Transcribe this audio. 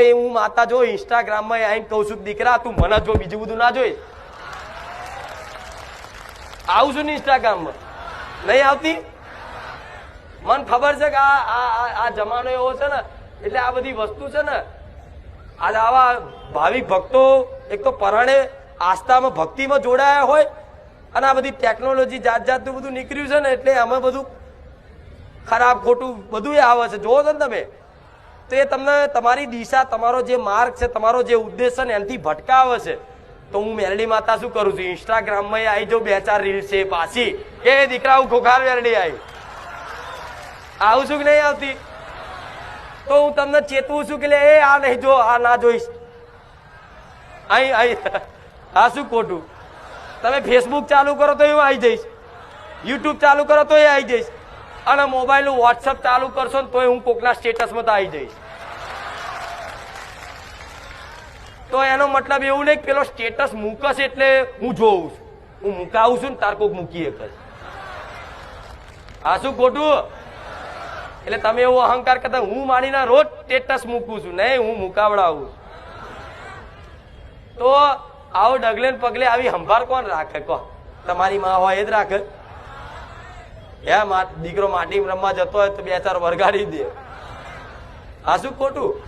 એ હું માતા જો ઇન્સ્ટાગ્રામમાં આવીને કહું છું, દીકરા, તું મને જો બીજું બધું ના જોઈ આવું છું ને ઇન્સ્ટાગ્રામમાં નહીં આવતી? મને ખબર છે કે આ આ આ- આ જમાનો એવો છે ને, એટલે આ બધી વસ્તુ છે ને, આજે આવા ભાવિક ભક્તો, એક તો પરણે આસ્થામાં ભક્તિમાં જોડાયા હોય અને આ બધી ટેકનોલોજી જાત જાતનું બધું નીકળ્યું છે ને, એટલે આમાં બધું ખરાબ ખોટું બધું આવે છે. જોવો છો ને તમે તો એ તમને તમારી દિશા તમારો જે માર્ગ છે તમારો જે ઉદ્દેશ છે ને એનાથી ભટકાવે છે તો હું મેરડી માતા શું કરું છું? ઇન્સ્ટાગ્રામમાં આવી જાઉં બે ચાર રીલ છે પાછી. કે દીકરા હું ખોખાર મેરડી આવી આવું છું કે નહીં આવતી? તો હું તમને ચેતવું છું કે લે, એ આ નહીં જો આ ના જોઈશ. અહીં અહીં આ શું ખોટું? તમે ફેસબુક ચાલુ કરો તો હું આવી જઈશ. યુટ્યુબ ચાલુ કરો તો એ આવી જઈશ. અને મોબાઈલ વોટ્સઅપ ચાલુ કરશો ને તોય હું કોકના સ્ટેટસમાં તો આવી જઈશ. તો એનો મતલબ એવું નહીં કે પેલો સ્ટેટસ મૂકશે એટલે હું જોઉં છું. હું મુકાવું છું ને તાર કોક મૂકી એક આ શું ખોટું? એટલે તમે એવો અહંકાર કરતા હું માનીને રોજ સ્ટેટસ મૂકું છું. નહીં, હું મુકાવડાવું. તો આવો ડગલે પગલે આવી સંભાળ કોણ રાખે? કહો તમારી માં હોય એ જ રાખે. હે દીકરો માટી રમવા જતો હોય તો બે ચાર વરગાડી દે. આ શું ખોટું?